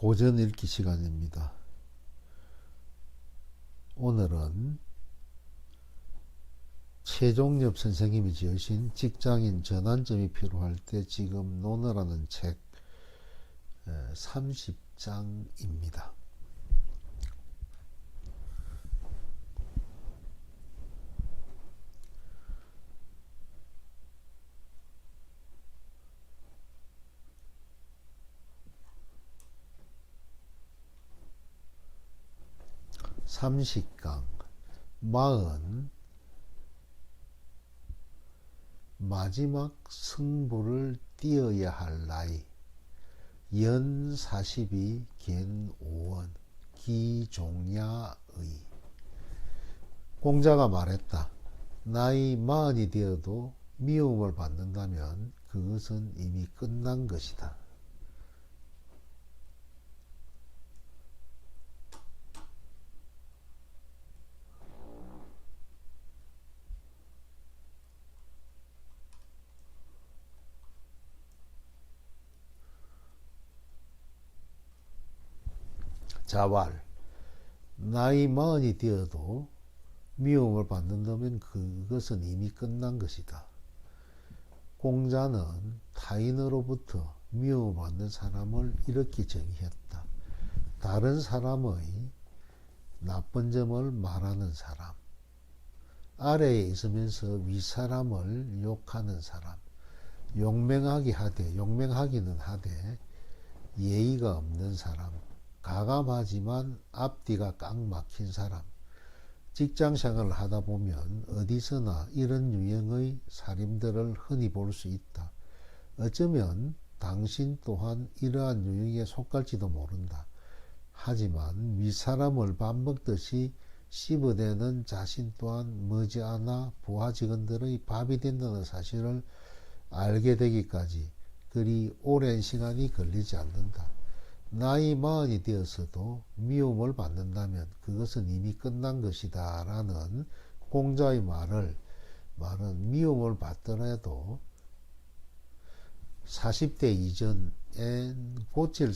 예, 고전 읽기 시간입니다. 오늘은 최종엽 선생님이 지으신 직장인 전환점이 필요할 때 지금 노느라는 책 30장입니다. 삼식강 마흔 마지막 승부를 띄어야 할 나이 연 40이 겐 5원 기종야의 공자가 말했다. 나이 마흔이 되어도 미움을 받는다면 그것은 이미 끝난 것이다. 자활 나이 마흔이 되어도 미움을 받는다면 그것은 이미 끝난 것이다. 공자는 타인으로부터 미움을 받는 사람을 이렇게 정의했다. 다른 사람의 나쁜 점을 말하는 사람, 아래에 있으면서 윗사람을 욕하는 사람, 용맹하게 하되, 용맹하기는 하되, 예의가 없는 사람, 가감하지만 앞뒤가 꽉 막힌 사람. 직장 생활을 하다 보면 어디서나 이런 유형의 사림들을 흔히 볼 수 있다. 어쩌면 당신 또한 이러한 유형에 속할지도 모른다. 하지만 윗사람을 밥 먹듯이 씹어대는 자신 또한 머지않아 부하 직원들의 밥이 된다는 사실을 알게 되기까지 그리 오랜 시간이 걸리지 않는다. 나이 마흔이 되었어도 미움을 받는다면 그것은 이미 끝난 것이다. 라는 공자의 말을, 말은 미움을 받더라도 40대 이전에 고칠,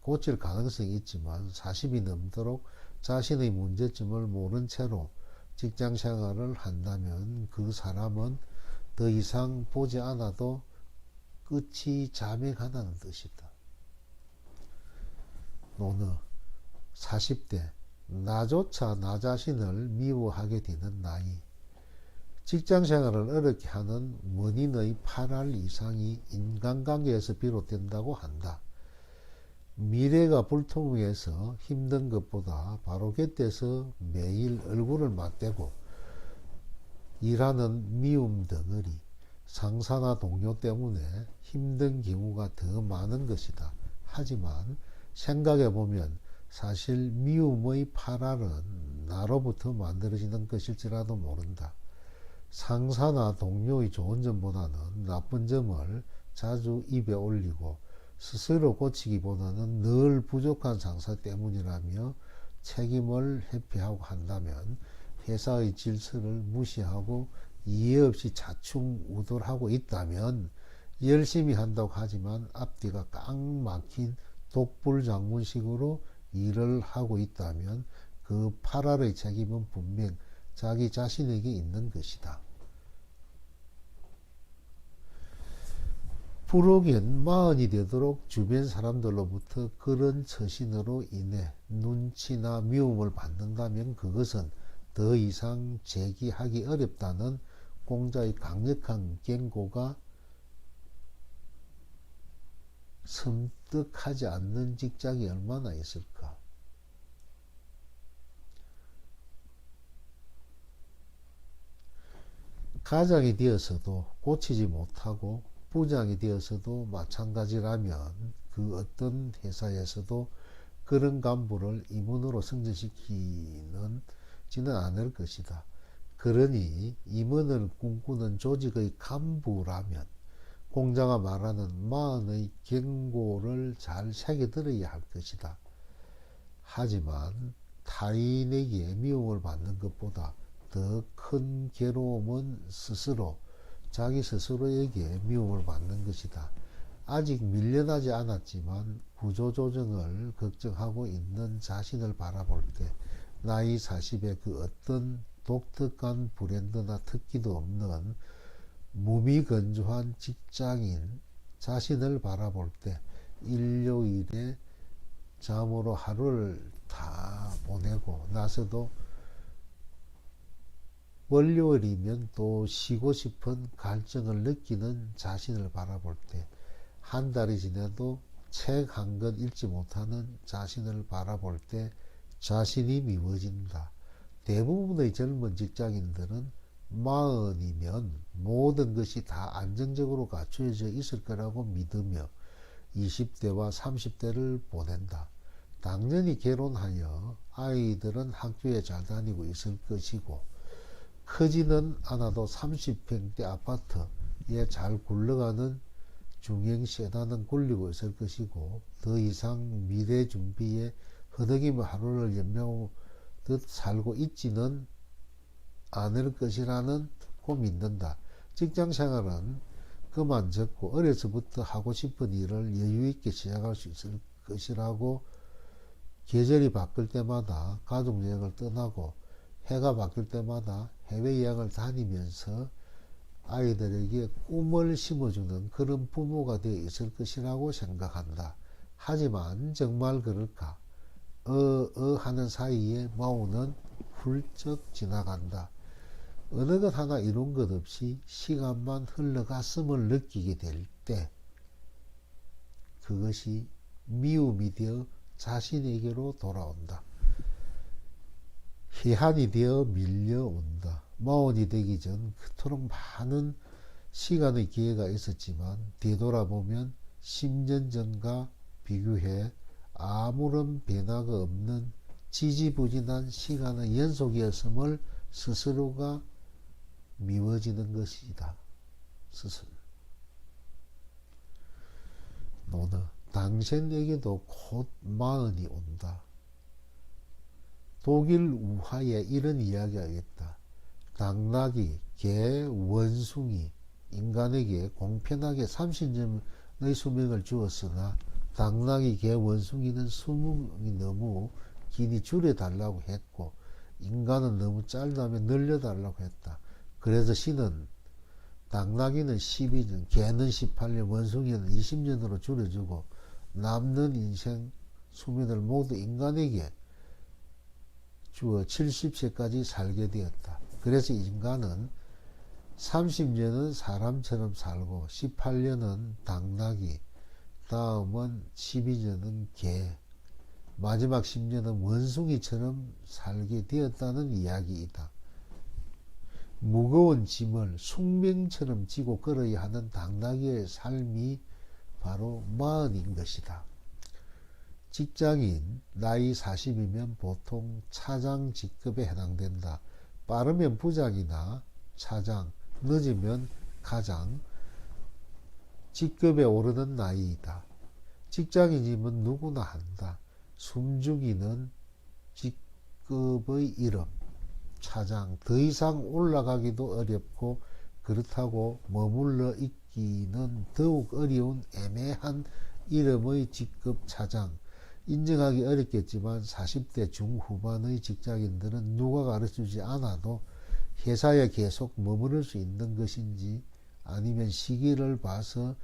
고칠 가능성이 있지만 40이 넘도록 자신의 문제점을 모른 채로 직장 생활을 한다면 그 사람은 더 이상 보지 않아도 끝이 자명하다는 뜻이다. 노느 40대 나조차 나 자신을 미워하게 되는 나이 직장 생활을 어렵게 하는 원인의 8할 이상이 인간관계에서 비롯된다고 한다. 미래가 불통해서 힘든 것보다 바로 곁에서 매일 얼굴을 맞대고 일하는 미움 덩어리, 상사나 동료 때문에 힘든 경우가 더 많은 것이다. 하지만 생각해 보면 사실 미움의 파랄은 나로부터 만들어지는 것일지라도 모른다. 상사나 동료의 좋은 점보다는 나쁜 점을 자주 입에 올리고 스스로 고치기보다는 늘 부족한 상사 때문이라며 책임을 회피하고 한다면 회사의 질서를 무시하고 이해 없이 자충 우돌하고 있다면 열심히 한다고 하지만 앞뒤가 꽉 막힌 독불 장군식으로 일을 하고 있다면 그 파랄의 책임은 분명 자기 자신에게 있는 것이다. 부록엔 마흔이 되도록 주변 사람들로부터 그런 처신으로 인해 눈치나 미움을 받는다면 그것은 더 이상 제기하기 어렵다는 공자의 강력한 경고가 섬뜩하지 않는 직장이 얼마나 있을까? 가장이 되어서도 고치지 못하고 부장이 되어서도 마찬가지라면 그 어떤 회사에서도 그런 간부를 임원으로 승진시키는 지는 않을 것이다. 그러니 임원을 꿈꾸는 조직의 간부라면 공자가 말하는 마흔의 경고를 잘 새겨들어야 할 것이다. 하지만 타인에게 미움을 받는 것보다 더 큰 괴로움은 스스로 자기 스스로에게 미움을 받는 것이다. 아직 밀려나지 않았지만 구조조정을 걱정하고 있는 자신을 바라볼 때 나이 40에 그 어떤 독특한 브랜드나 특기도 없는 무미건조한 직장인 자신을 바라볼 때 일요일에 잠으로 하루를 다 보내고 나서도 월요일이면 또 쉬고 싶은 갈증을 느끼는 자신을 바라볼 때 한 달이 지나도 책 한 권 읽지 못하는 자신을 바라볼 때 자신이 미워진다. 대부분의 젊은 직장인들은 마흔이면 모든 것이 다 안정적으로 갖추어져 있을 거라고 믿으며 20대와 30대를 보낸다. 당연히 결혼하여 아이들은 학교에 잘 다니고 있을 것이고 크지는 않아도 30평대 아파트에 잘 굴러가는 중형 세단은 굴리고 있을 것이고 더 이상 미래 준비에 허덕이며 하루를 연명하듯 살고 있지는 않을 것이라는 고 믿는다. 직장 생활은 그만 적고 어려서부터 하고 싶은 일을 여유 있게 시작할 수 있을 것이라고 계절이 바뀔 때마다 가족 여행을 떠나고 해가 바뀔 때마다 해외 여행을 다니면서 아이들에게 꿈을 심어주는 그런 부모가 되어 있을 것이라고 생각한다. 하지만 정말 그럴까? 어, 어 하는 사이에 마오는 훌쩍 지나간다. 어느 것 하나 이룬 것 없이 시간만 흘러갔음을 느끼게 될 때, 그것이 미움이 되어 자신에게로 돌아온다. 희한이 되어 밀려온다. 마흔이 되기 전 그토록 많은 시간의 기회가 있었지만 뒤돌아보면 10년 전과 비교해 아무런 변화가 없는 지지부진한 시간의 연속이었음을 스스로가 미워지는 것이다. 스스로. 노너, 당신에게도 곧 마흔이 온다. 독일 우화에 이런 이야기가 있다. 당나귀, 개, 원숭이, 인간에게 공평하게 30년의 수명을 주었으나 당나귀, 개, 원숭이는 수명이 너무 길이 줄여달라고 했고 인간은 너무 짧다면 늘려달라고 했다. 그래서 신은 당나귀는 12년, 개는 18년, 원숭이는 20년으로 줄여주고 남는 인생 수명을 모두 인간에게 주어 70세까지 살게 되었다. 그래서 인간은 30년은 사람처럼 살고 18년은 당나귀, 다음은 12년은 개, 마지막 10년은 원숭이처럼 살게 되었다는 이야기이다. 무거운 짐을 숙명처럼 지고 걸어야 하는 당나귀의 삶이 바로 마흔인 것이다. 직장인 나이 40이면 보통 차장 직급에 해당된다. 빠르면 부장이나 차장, 늦으면 가장 직급에 오르는 나이이다. 직장인이면 누구나 한다. 숨죽이는 직급의 이름, 차장, 더 이상 올라가기도 어렵고 그렇다고 머물러 있기는 더욱 어려운 애매한 이름의 직급 차장, 인정하기 어렵겠지만 40대 중후반의 직장인들은 누가 가르쳐주지 않아도 회사에 계속 머무를 수 있는 것인지 아니면 시기를 봐서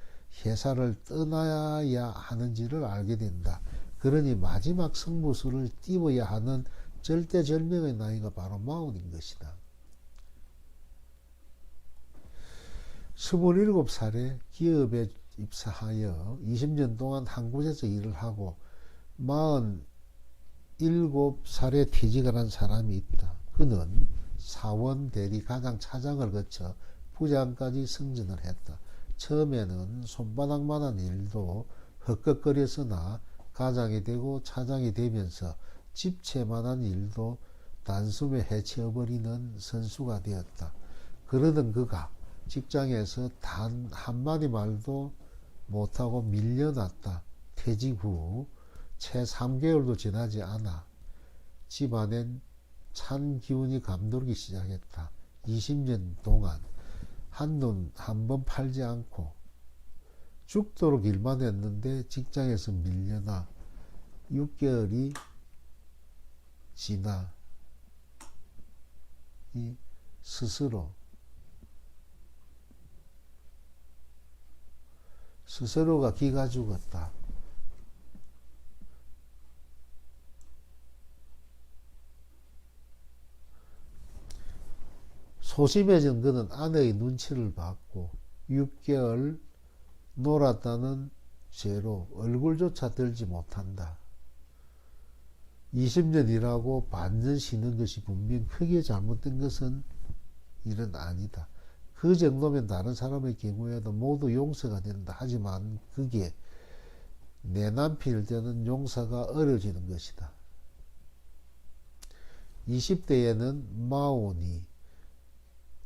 회사를 떠나야 하는지를 알게 된다. 그러니 마지막 승부수를 띄워야 하는 절대절명의 나이가 바로 마흔인 것이다. 27살에 기업에 입사하여 20년 동안 한 곳에서 일을 하고 47살에 퇴직을 한 사람이 있다. 그는 사원 대리 가장 차장을 거쳐 부장까지 승진을 했다. 처음에는 손바닥만한 일도 헛걱거렸으나 가장이 되고 차장이 되면서 집채만한 일도 단숨에 해치워버리는 선수가 되었다. 그러던 그가 직장에서 단 한마디 말도 못하고 밀려났다. 퇴직 후 채 3개월도 지나지 않아 집안엔 찬 기운이 감돌기 시작했다. 20년 동안 한눈 한 번 팔지 않고 죽도록 일만 했는데 직장에서 밀려나 6개월이 지나 이 스스로 스스로가 기가 죽었다. 소심해진 그는 아내의 눈치를 받고 6개월 놀았다는 죄로 얼굴조차 들지 못한다. 20년 일하고 반년 쉬는 것이 분명 크게 잘못된 것은 일은 아니다. 그 정도면 다른 사람의 경우에도 모두 용서가 된다. 하지만 그게 내 남편일 때는 용서가 어려지는 것이다. 20대에는 마온이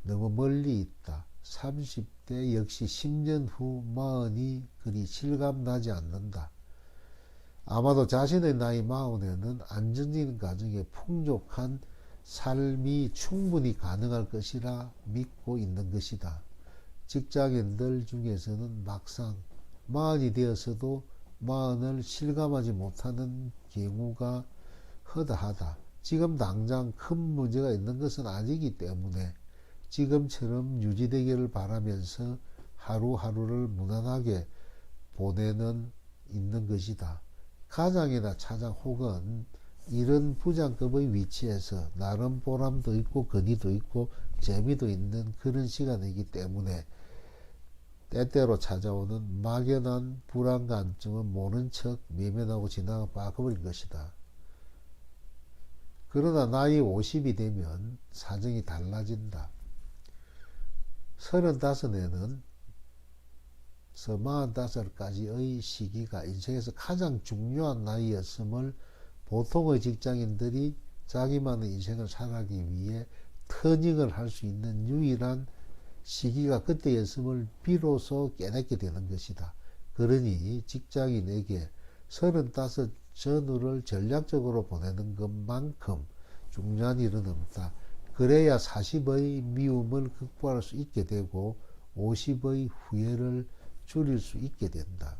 너무 멀리 있다. 30대 역시 10년 후 마흔이 그리 실감나지 않는다. 아마도 자신의 나이 마흔에는 안정적인 가정에 풍족한 삶이 충분히 가능할 것이라 믿고 있는 것이다. 직장인들 중에서는 막상 마흔이 되어서도 마흔을 실감하지 못하는 경우가 허다하다. 지금 당장 큰 문제가 있는 것은 아니기 때문에 지금처럼 유지되기를 바라면서 하루하루를 무난하게 보내는 있는 것이다. 가장이나 차장 혹은 이런 부장급의 위치에서 나름 보람도 있고 건의도 있고 재미도 있는 그런 시간이기 때문에 때때로 찾아오는 막연한 불안감증은 모른 척 외면하고 지나가 빠져버린 것이다. 그러나 나이 50이 되면 사정이 달라진다. 서른다섯에는 서 마흔다섯까지의 시기가 인생에서 가장 중요한 나이였음을 보통의 직장인들이 자기만의 인생을 살아가기 위해 터닝을 할 수 있는 유일한 시기가 그때였음을 비로소 깨닫게 되는 것이다. 그러니 직장인에게 서른다섯 전후를 전략적으로 보내는 것만큼 중요한 일은 없다. 그래야 40의 미움을 극복할 수 있게 되고 50의 후회를 줄일 수 있게 된다.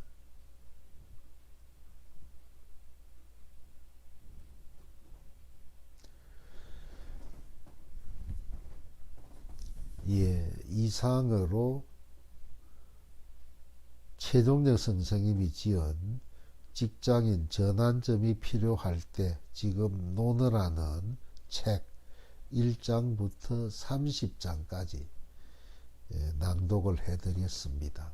예, 이상으로 최종적 선생님이 지은 직장인 전환점이 필요할 때 지금 논어라는 책 1장부터 30장까지 예, 낭독을 해드렸습니다.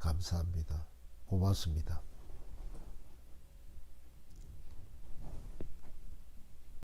감사합니다. 고맙습니다.